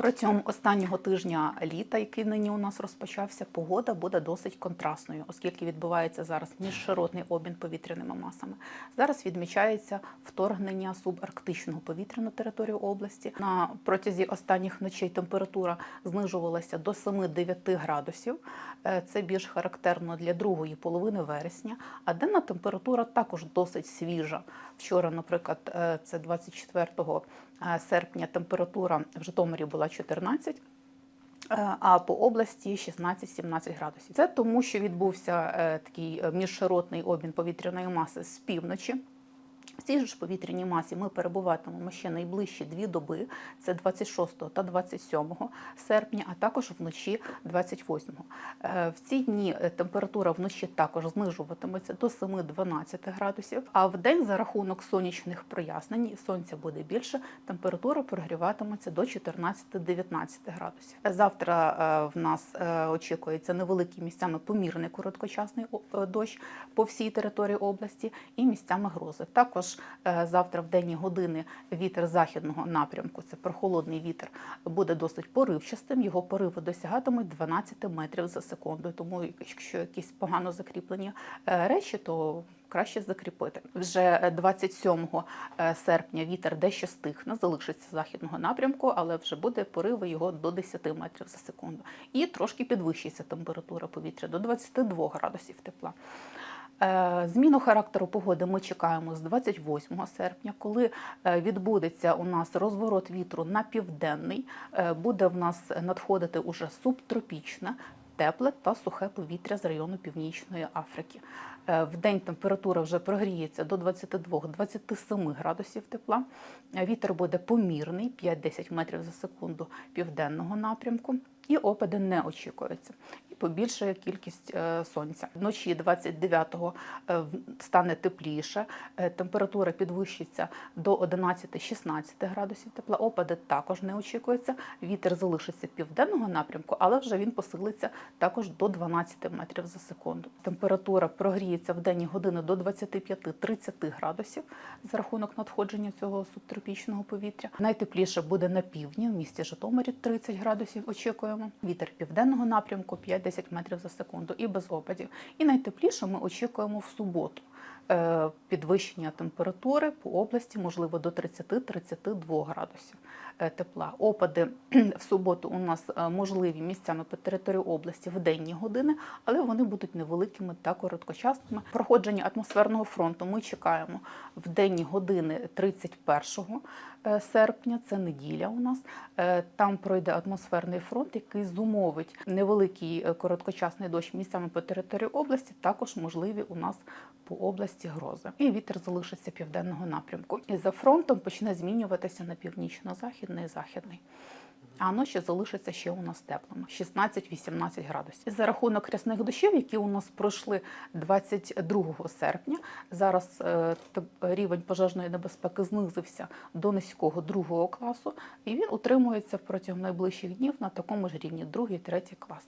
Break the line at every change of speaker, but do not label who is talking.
Протягом останнього тижня літа, який нині у нас розпочався, погода буде досить контрастною, оскільки відбувається зараз міжширотний обмін повітряними масами. Зараз відмічається вторгнення субарктичного повітря на територію області. На протязі останніх ночей температура знижувалася до 7-9 градусів. Е, Це більш характерно для другої половини вересня. А денна температура також досить свіжа. Вчора, наприклад, е, це 24 е, серпня температура в Житомирі була 14, е, а по області 16-17 градусів. Це тому, що відбувся е, такий е, міжширотний обмін повітряної маси з півночі. Цій ж повітряній масі ми перебуватимемо ще найближчі дві доби, це 26 та 27 серпня, а також вночі 28. Е, В ці дні е, температура вночі також знижуватиметься до 7-12 градусів, а в день за рахунок сонячних прояснень сонця буде більше, температура прогріватиметься до 14-19 градусів. Завтра е, в нас очікується невеликий місцями помірний короткочасний дощ по всій території області і місцями грози. Також завтра в денні години вітер західного напрямку, це прохолодний вітер, буде досить поривчастим. Його пориви досягатимуть 12 метрів за секунду. Тому якщо якісь погано закріплені е, речі, то краще закріпити. Вже е, 27 е, серпня вітер дещо стихне, залишиться західного напрямку, але вже буде пориви його до 10 метрів за секунду. І трошки підвищиться температура повітря до 22 градусів тепла. Е, Зміну характеру погоди ми чекаємо з 28 серпня, коли е, відбудеться у нас розворот вітру на південний, е, буде в нас надходити уже субтропічне, тепле та сухе повітря з району Північної Африки. В день температура вже прогріється до 22-27 градусів тепла. Вітер буде помірний 5-10 метрів за секунду південного напрямку. І опади не очікуються. І побільшає кількість е, сонця. Вночі 29-го е, стане тепліше, е, температура підвищиться до 11-16 градусів тепла. Опади також не очікуються. Вітер залишиться південного напрямку, але вже він посилиться також до 12 метрів за секунду. Температура прогріється в денні години до 25-30 градусів за рахунок надходження цього субтропічного повітря. Найтепліше буде на півдні, в місті Житомирі 30 градусів очікуємо. Вітер південного напрямку 5-10 метрів за секунду і без опадів. І найтепліше ми очікуємо в суботу. Е, Підвищення температури по області можливо до 30-32 градусів е, тепла. Опади в суботу у нас е, можливі місцями по території області в денні години, але вони будуть невеликими та короткочасними. Проходження атмосферного фронту ми чекаємо в денні години 31 е, серпня, це неділя у нас. Там пройде атмосферний фронт, який зумовить невеликий короткочасний дощ місцями по території області. Також можливі у нас по області грози. І вітер залишиться південного напрямку. І за фронтом почне змінюватися на північно-західний і західний. А ночі залишиться ще у нас теплими 16-18 градусів. І за рахунок рясних дощів, які у нас пройшли 22 серпня, зараз е, рівень пожежної небезпеки знизився до низького другого класу, і він утримується протягом найближчих днів на такому ж рівні, другий, третій клас.